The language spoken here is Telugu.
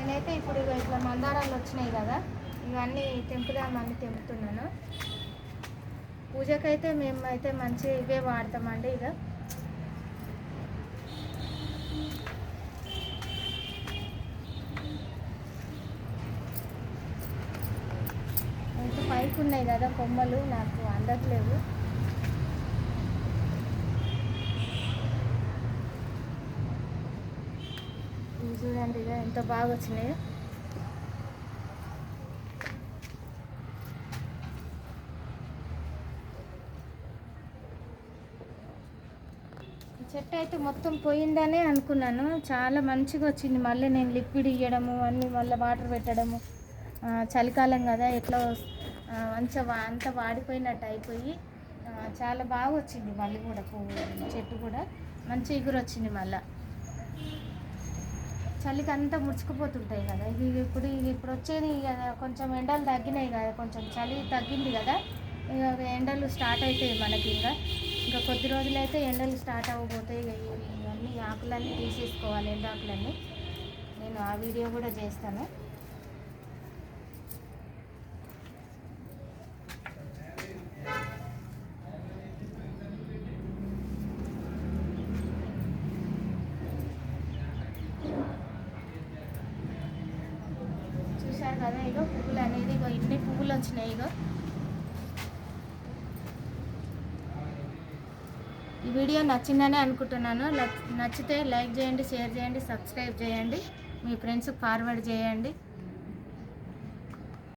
నేనైతే ఇప్పుడు ఇట్లా మందారాలు వచ్చినాయి కదా ఇవన్నీ తెంపుదామని తెంపుతున్నాను. పూజకైతే మేము అయితే మంచి ఇవే వాడతామండి ఇక పైకి ఉన్నాయి కదా కొమ్మలు నాకు అందట్లేవు ఇవి చూడండి ఇక ఎంత బాగా వచ్చినాయో చెట్టు అయితే మొత్తం పోయిందనే అనుకున్నాను. చాలా మంచిగా వచ్చింది. మళ్ళీ నేను లిక్విడ్ ఇవ్వడము అన్నీ మళ్ళీ వాటర్ పెట్టడము. చలికాలం కదా ఎట్లా మంచిగా అంత అంతా వాడిపోయినట్టు అయిపోయి చాలా బాగా వచ్చింది మళ్ళీ కూడా పువ్వు చెట్టు కూడా. మంచి ఎగురు వచ్చింది మళ్ళీ. చలికి అంతా ముడుచుకుపోతుంటాయి కదా. ఇది ఇప్పుడు ఇప్పుడు వచ్చేది ఇక కొంచెం ఎండలు తగ్గినాయి కదా కొంచెం చలి తగ్గింది కదా. ఇక ఎండలు స్టార్ట్ అవుతాయి మనకి ఇంకా. ఇంకా కొద్ది రోజులైతే ఎండలు స్టార్ట్ అవ్వబోతాయి. ఇక ఇవన్నీ ఆకులన్నీ తీసేసుకోవాలి ఎండాకులన్నీ. నేను ఆ వీడియో కూడా చేస్తాను. కదా ఇగో పువ్వులు అనేది ఇగో ఇన్ని పువ్వులు వచ్చినాయి ఇగో. ఈ వీడియో నచ్చిందని అనుకుంటున్నాను. నచ్చితే లైక్ చేయండి షేర్ చేయండి సబ్స్క్రైబ్ చేయండి. మీ ఫ్రెండ్స్కి ఫార్వర్డ్ చేయండి.